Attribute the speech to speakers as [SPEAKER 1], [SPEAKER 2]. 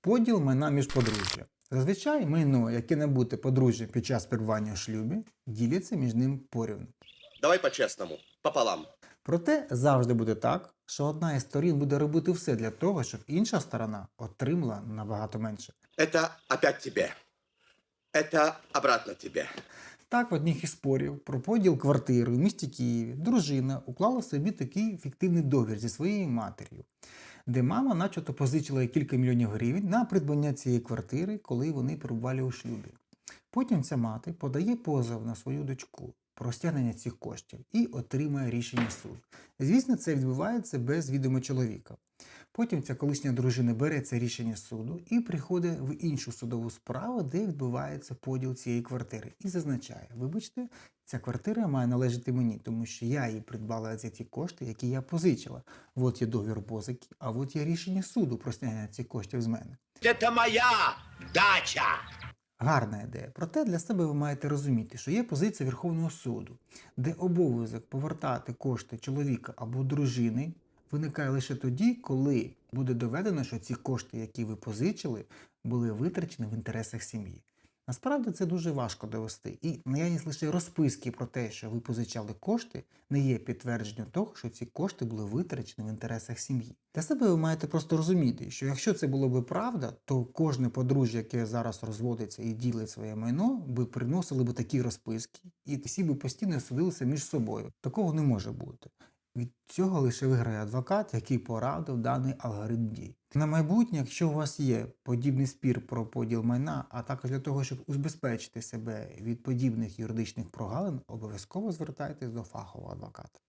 [SPEAKER 1] Поділ майна між подружжя. Зазвичай майно, яке набуте подружжя під час перебування у шлюбі, діляться між ним порівну.
[SPEAKER 2] Давай по-честному, пополам.
[SPEAKER 1] Проте завжди буде так, що одна із сторін буде робити все для того, щоб інша сторона отримала набагато менше.
[SPEAKER 2] Это опять тебе. Это обратно тебе.
[SPEAKER 1] Так, в одних із спорів про поділ квартири в місті Києві дружина уклала собі такий фіктивний договір зі своєю матір'ю, де мама начебто позичила кілька мільйонів гривень на придбання цієї квартири, коли вони перебували у шлюбі. Потім ця мати подає позов на свою дочку про стягнення цих коштів і отримує рішення суду. Звісно, це відбувається без відома чоловіка. Потім ця колишня дружина бере це рішення суду і приходить в іншу судову справу, де відбувається поділ цієї квартири, і зазначає: вибачте, ця квартира має належати мені, тому що я її придбала за ті кошти, які я позичила. От є договір позики, а от є рішення суду про стягнення цих коштів з мене.
[SPEAKER 2] Это моя дача.
[SPEAKER 1] Гарна ідея. Проте для себе ви маєте розуміти, що є позиція Верховного суду, де обов'язок повертати кошти чоловіка або дружини виникає лише тоді, коли буде доведено, що ці кошти, які ви позичили, були витрачені в інтересах сім'ї. Насправді це дуже важко довести, і наявність лише розписки про те, що ви позичали кошти, не є підтвердженням того, що ці кошти були витрачені в інтересах сім'ї. Для себе ви маєте просто розуміти, що якщо це було би правда, то кожне подружжя, яке зараз розводиться і ділить своє майно, би приносили б такі розписки, і всі би постійно судилися між собою. Такого не може бути. Від цього лише виграє адвокат, який порадив даний алгоритм дій. На майбутнє, якщо у вас є подібний спір про поділ майна, а також для того, щоб узбезпечити себе від подібних юридичних прогалин, обов'язково звертайтесь до фахового адвоката.